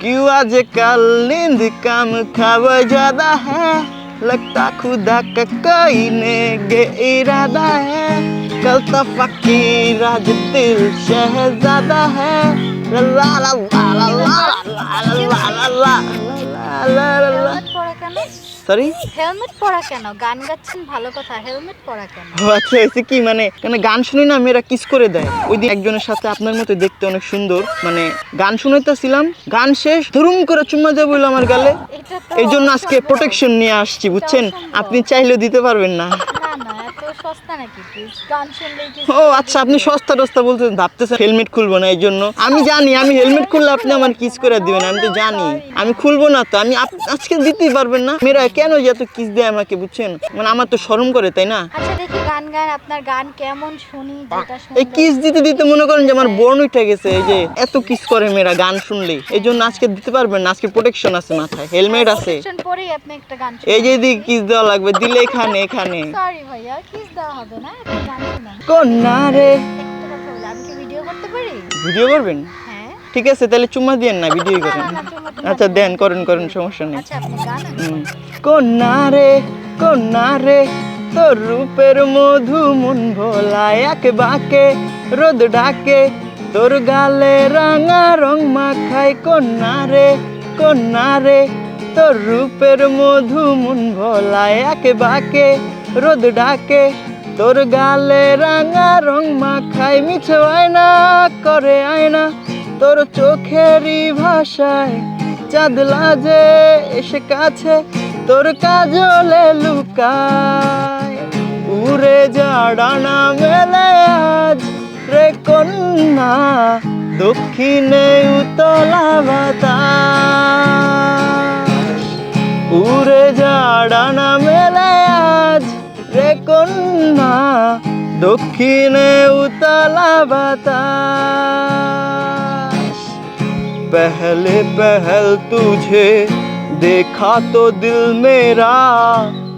क्यों आजकल नींद कम खाव ज़्यादा है लगता खुदा का कोई ने गे इरादा है कल तो फकीर आज दिल शहजादा है ला ला ला ला ला ला ला ला ला ला ला সরি হেলমেট পরা কেন? গান গাচ্ছেন ভালো কথা হেলমেট পরা কেন? আচ্ছা এসে কি মানে কেন গান শুনি না মেয়েরা কিস করে দেয়। ওই দিন একজনের সাথে আপনার মতো দেখতে অনেক সুন্দর। মানে গান শুনাইতেছিলাম গান শেষ ধরুম করে চুম্মা দেবো বলল আমার গালে। এই জন্য আজকে প্রোটেকশন নিয়ে আসছি বুঝছেন? আপনি চাইলেও দিতে পারবেন না না সস্তা নাকি? গান শুনলেই ও আচ্ছা আপনি সস্তা টস্তা ভাবতেছেন হেলমেট খুলবো না এই জন্য আমি জানি আমি হেলমেট খুললে আপনি আমার কিস করে দিবেন আমি তো জানি। আমি খুলবো না তো আমি আজকে দিতেই পারবেন না। মেয়েরা কেন যে এত কিস দেয় আমাকে বুঝছেন? মানে আমার তো শরম করে তাই না? আচ্ছা দেখি গান গান আপনার গান কেমন শুনি যেটা এই শুনলে কিস দিতে দিতে মনে করেন যে আমার বোন উঠে গেছে এই যে এত কিস করে মেয়েরা গান শুনলেই এই জন্য আজকে দিতে পারবেন না আজকে প্রোটেকশন আছে মাথায় হেলমেট আছে। পরেই আপনি একটা গান এই যে দিকে কিস দেওয়া লাগবে দিলে এখানে এখানে। সরি ভাইয়া কিস দেওয়া হবে না? গান কন্যা রে। একটা কথা বলি আমি কি ভিডিও করতে পারি? ভিডিও করবেন? হ্যাঁ। ঠিক আছে তাহলে চুম্মা দিয়েন না ভিডিও করেন। আচ্ছা দেন। করেন করেন সমস্যা নেই। আচ্ছা আপনি গান। কন্যা রে কন্যা রে তোর রূপের মধু মন ভোলায় এক বাকে রোদ ডাকে তোর গালে রাঙা রং মাখাই কন্যা রে কন্যা রে তোর রূপের মধু মন ভোলায় এক বাকে রোদ ডাকে তোর গালে রাঙা রং মাখাই মিছে আয়না করে আয়না। তোর চোখেরই ভাষায় চাঁদ লাজে এসে কাছে, তোর কাজলে লুকায়। উড়ে যা ডানা মেলে আজ রে কন্যা, দক্ষিণে উতলা বাতাস। উড়ে যা ডানা কন্যা দক্ষিণে উতলা বাতাস पहले पहल तुझे देखा तो दिल मेरा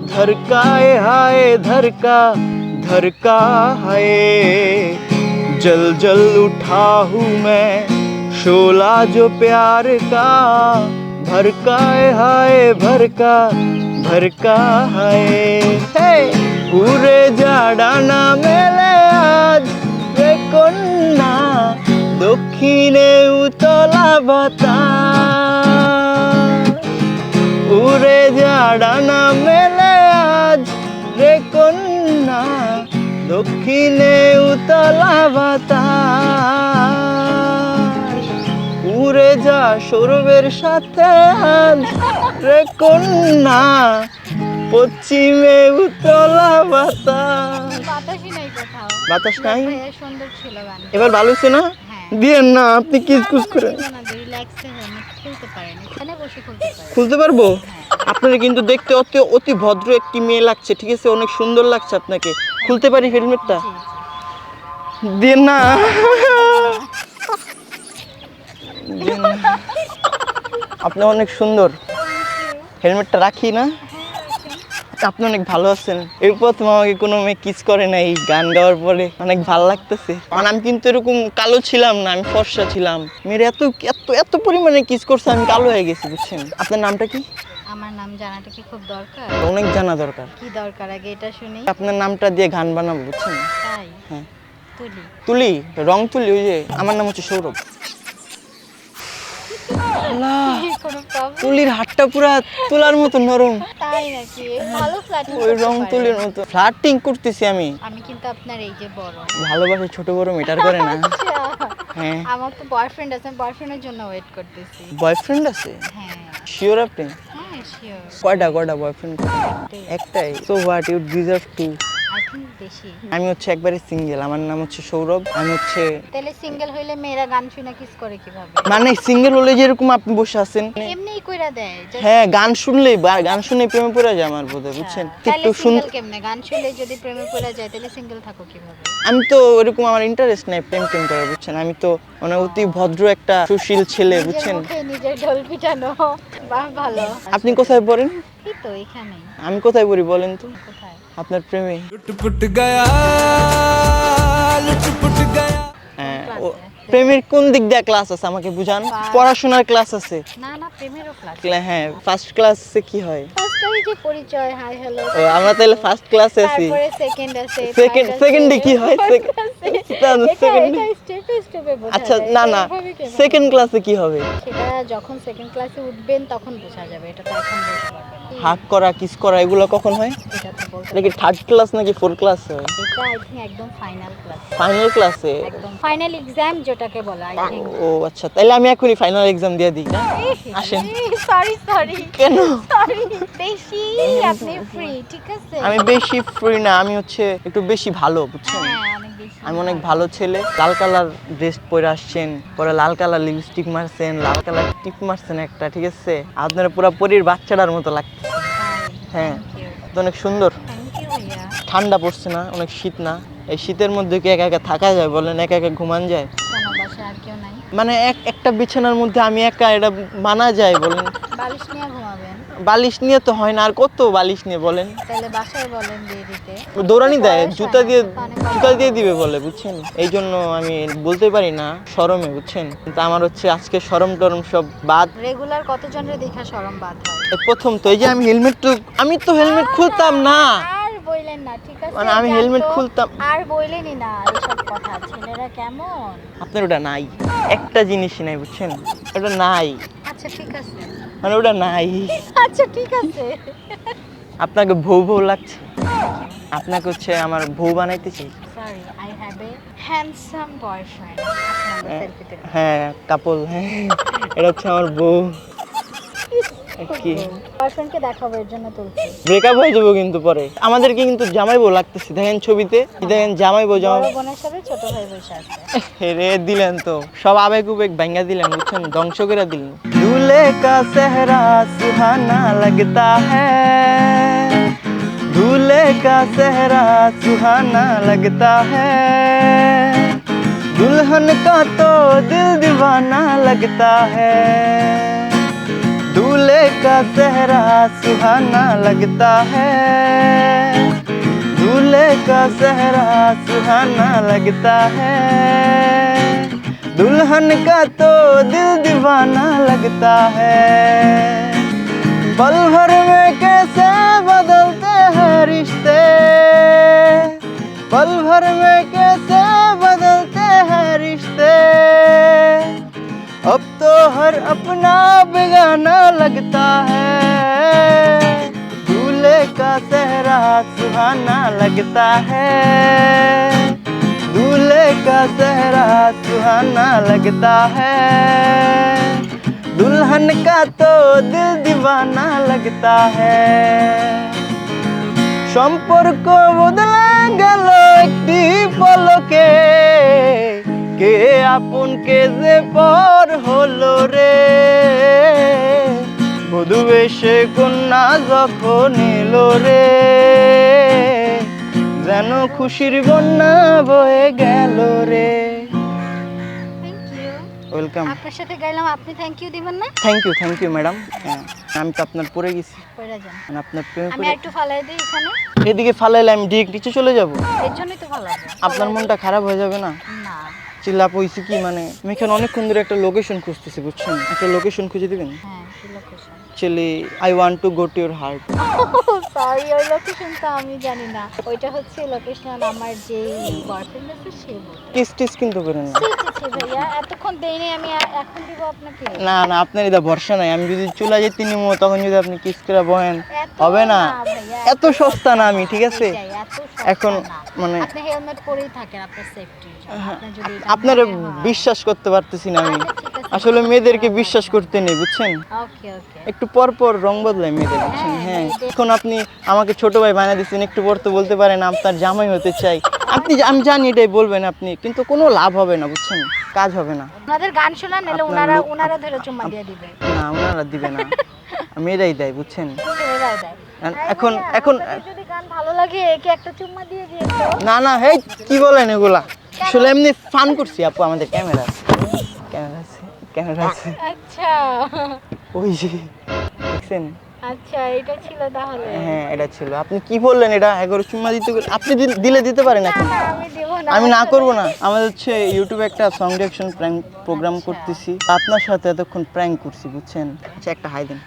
धड़काए हाय धड़का धड़का है जल जल उठा हूँ मैं शोला जो प्यार का भड़काए हाय भड़का भड़का है हे উড়ে যা না মেলে আজ রে কন্যা দক্ষিণে উতলা বাতা উড়ে যা না মেলে আজ রে কন্যা দক্ষিণে উতলা বাতা উড়ে যা সৌরভের সাথে আজ রে কন্যা পশ্চিমে উতলা বাতাস। নাই বাতাস নাই? সুন্দর ছিল এবার ভালো হচ্ছে না? হ্যাঁ। দিয়েন না আপনি কিস করে রিল্যাক্সে হেলমেট খুলতে পারব? আপনার কিন্তু দেখতে অতি অতি ভদ্র একটি মেয়ে লাগছে ঠিক আছে? অনেক সুন্দর লাগছে আপনাকে। খুলতে পারি হেলমেটটা? দিন না। আপনি অনেক সুন্দর। হেলমেটটা রাখি না? আপনি অনেক ভালো আছেন। এই প্রথম আমাকে কোনো মেয়ে কিস করে না এই গান গাওয়ার পরে অনেক ভালো লাগতেছে। কারণ আমি কিন্তু এরকম কালো ছিলাম না আমি ফর্সা ছিলাম। মেয়েরা এত এত এত পরিমাণে কিস করছে আমি কালো হয়ে গেছি বুঝছেন? আপনার নামটা কি? আমার নাম জানাটা কি খুব দরকার? অনেক জানা দরকার। কি দরকার? আগে এটা শুনি। আপনার নামটা দিয়ে গান বানাবো বুঝছেন? তাই? হ্যাঁ। তুলি। তুলি? রং তুলি ওই যে আমার নাম হচ্ছে সৌরভ। তুলির হাতটা পুরা তুলার মতো নরম। তাই নাকি? ভালো ফ্ল্যাটিং ওই রং তুলির মতো। ফ্লাটিং করতেছি আমি। আমি কিন্তু আপনার এই যে বড়। ভালোবাসা ছোট বড় মেটার করে না। আচ্ছা। হ্যাঁ। আমার তো বয়ফ্রেন্ড আছে বয়ফ্রেন্ডের জন্য ওয়েট করতেছি। বয়ফ্রেন্ড আছে? হ্যাঁ। শিওর আপনি? হ্যাঁ শিওর কয়টা কয়টা বয়ফ্রেন্ড একটাই। So what you deserve two আমি হচ্ছে একবারে সিঙ্গেল আমার নাম হচ্ছে সৌরভ আমি হচ্ছে তাহলে সিঙ্গেল হইলে মেয়েরা গান শুনে কিস করে কীভাবে? মানে সিঙ্গেল হলে যেরকম আপনি বসে আছেন। এমনিই কইরা দেয় হ্যাঁ গান শুনলেই বা- গান শুনে প্রেমে পড়ে যায় আমার বোধ হয় বুঝছেন? একটু শুন কেমনে? গান শুনলে যদি প্রেমে পড়ে যায় তাহলে সিঙ্গেল থাকো কীভাবে? আমি তো ওরকম আমার ইন্টারেস্ট নাই প্রেম টেম করা বুঝছেন? আমি তো মানে অতি ভদ্র একটা সুশীল ছেলে বুঝছেন? নিজের ঢোল পিটানো বাহ ভালো। আপনি কোথায় পড়েন? এই তো এখানেই। আমি কোথায় পড়ি বলেন তো? কোথায়? আপনার প্রেমে। লুটপুট গায়া লুটপুট গায়া। হ্যাঁ, প্রেমের কোন দিক দিয়ে ক্লাস আছে আমাকে বুঝান? পড়াশোনার ক্লাস আছে। না না প্রেমেরও ক্লাস হ্যাঁ ফার্স্ট ক্লাসে কি হয়? যে পরিচয় হাই হ্যালো আমরা তাহলে ফার্স্ট ক্লাসে আছি। সেকেন্ড আছে সেকেন্ড সেকেন্ডে কি হয়? আচ্ছা না না সেকেন্ড ক্লাসে কি হবে? সেটা যখন সেকেন্ড ক্লাসে উঠবেন তখন বোঝা যাবে এটা তো এখন বলতে পারবেন না। হাক করা কিস করা এগুলো কখন হয়? নাকি থার্ড ক্লাস নাকি ফোর ক্লাসে হয় এটা আই থিঙ্ক একদম ফাইনাল ক্লাস ফাইনাল ক্লাসে একদম ফাইনাল এক্সাম যেটাকে বলে আই ও আচ্ছা তাহলে আমি এখনই ফাইনাল এক্সাম দিয়ে দিই না? আসেন। সরি সরি কেন? সরি বেশি আপনি ফ্রি ঠিক আছে? আমি বেশি ফ্রি না আমি হচ্ছে একটু বেশি ভালো বুঝছেন? হ্যাঁ আমি অনেক ভালো ছেলে। লাল কালার ড্রেস পরে আসছেন পরে লাল কালার লিপস্টিক মারছেন লাল কালার টিপ মারছেন একটা ঠিক আছে? আপনার পুরো পরীর বাচ্চাটার মতো লাগছে হ্যাঁ তো অনেক সুন্দর। ঠান্ডা পড়ছে না অনেক শীত না। এই শীতের মধ্যে কি একা একা থাকা যায় বলেন? একা একা ঘুমান যায়? মানে এক একটা বিছানার মধ্যে আমি একা এটা মানা যায় বলেন? বালিশ নিয়ে ঘুমাবেন? বালিশ নিয়ে তো হয় না আর কত বালিশ নিয়ে বলেন? তাহলে বাসায় বলেন দিয়ে দিতে। দৌড়ানি দেয় জুতা দিয়ে জুতা দিয়ে দিবে বলে বুঝছেন? এই জন্য আমি বলতে পারি না শরমে বুঝছেন? কিন্তু আমার হচ্ছে আজকে শরম টরম সব বাদ। রেগুলার কতজনের দেখা শরম বাদ হয়? প্রথম তো এই যে আমি হেলমেট তো আমি তো হেলমেট খুলতাম না। আর বইলেন না ঠিক আছে মানে আমি হেলমেট খুলতাম। আর বইলেনই না এইসব কথা ছেলেরা কেমন? আপনার ওটা নাই একটা জিনিসই নাই বুঝছেন? ওটা নাই। আচ্ছা ঠিক আছে। মানে ওটা নাই। আচ্ছা ঠিক আছে। আপনাকে ভৌ বউ লাগছে। আপনাকে হচ্ছে আমার বউ বানাইতে চাই। আই হ্যাভ হ্যান্ডসাম বয়ফ্রেন্ড হ্যাঁ কাপল হ্যাঁ এটা হচ্ছে আমার বউ। কি? বয়ফ্রেন্ডকে দেখাবো এর জন্য তুলছি। ব্রেকআপ হয়ে যাব কিন্তু পরে। আমাদেরকে কিন্তু জামাই বউ লাগতেছে। দেখেন ছবিতে দেখেন জামাই বউ জামাই বোনের সাথে ছোট ভাই বসে আছে। রে দিলেন তো। সব আবেগ উবেগ ভাঙ্গা দিলেন বুঝছেন? ধ্বংস করে দিলেন। दूल्हे का सेहरा सुहाना लगता है। दूल्हे का सेहरा सुहाना लगता है। दुल्हन का तो दिल दीवाना लगता है। दूल्हे का सेहरा सुहाना लगता है। दूल्हे का सेहरा सुहाना लगता है। दुल्हन का तो दिल दीवाना लगता है। पल भर में कैसे बदलते हैं रिश्ते? पल भर में कैसे बदलते हैं रिश्ते? अब तो हर अपना बेगाना लगता है। दूल्हे का सेहरा सुहाना लगता है। का सेहरा सुहाना लगता है दुल्हन का तो दिल दीवाना लगता है সম্পর্ক বদলে গেল একটি পলকে কে আপন কে যে পর হলো রে বধু বেশে কন্যা যখন এলো রে যেন খুশির বন্যা বয়ে গেল রে। ওয়েলকাম আপনার সাথে গেলাম আপনি থ্যাংক ইউ দিবেন না? Thank you thank you madam আমি তো আপনার পরে গেছি। কইরা যান। মানে আপনার প্রেমে আমি পড়ে একটু ফালাই দিই এখানে। এদিকে ফালাইলে আমি ডিরেক্ট নিচে চলে যাব? এর জন্যই তো লাগে আপনার মনটা খারাপ হয়ে যাবে না? না। চিল্লাপ হয়েছে কি মানে? আমি এখানে অনেকক্ষণ ধরে একটা লোকেশন খুঁজতেছি বুঝছেন? একটা লোকেশন খুঁজে দিবেন? হ্যাঁ location actually I want to go to your heart sorry ওই লোকেশন তো আমি জানি না। ওইটা হচ্ছে লোকেশন আমার যে বয়ফ্রেন্ড আছে সে কিস টিস কিন্তু করেন না ভাইয়া এতক্ষণ দেয়নি আমি এখন দিব আপনাকে। না না আপনার এটা ভরসা নাই। আমি যদি চলে যেতে নিমো তখন যদি আপনি কিস করে বহেন হবে না। এত সস্তা না আমি ঠিক আছে? এখন মানে আপনি হেলমেট পরেই থাকেন আপনার সেফটি আপনার যদি আপনার বিশ্বাস করতে পারতেছি না আমি। আচ্ছা, আসলে মেয়েদেরকে বিশ্বাস করতে নেই বুঝছেন? একটু পর পর রং বদলায় মেয়েদের বুঝছেন? হ্যাঁ, হ্যাঁ। এখন আপনি আমাকে ছোট ভাই বানিয়ে দিচ্ছেন একটু পর তো বলতে পারেন আপনার জামাই হতে চাই। আপনি আমি জানি এটাই বলবেন আপনি কিন্তু কোনো লাভ হবে না বুঝছেন? কাজ হবে না। ওনাদের গান নাহলে আপনার ওনারা ওনারা ধরে চুম্মা দিয়ে দিবে। না ওনারা দিবে না। মেয়েরাই দেয় বুঝছেন? দেয়। এখন এখন যদি গান ভালো লাগে একে একটা চুম্মা দিয়ে দিয়ে না না হেই কি বলেন এগুলা? আসলে এমনি ফান করছি আপু আমাদের ক্যামেরা ক্যামেরা আছে রাখছে আছে। আচ্ছা। ওই যে দেখছেন? আচ্ছা এটা ছিল তাহলে। হ্যাঁ এটা ছিল। আপনি কি বললেন এটা? এগারো চুম্মা দিতে আপনি দিলে দিতে পারেন এখন। আমি না করব করব না। আমাদের হচ্ছে ইউটিউবে একটা সং ডিরেকশন প্র্যাঙ্ক প্রোগ্রাম। করতেছি। আপনার সাথে এতক্ষণ প্র্যাঙ্ক করছি বুঝছেন? আচ্ছা একটা হাই দেন।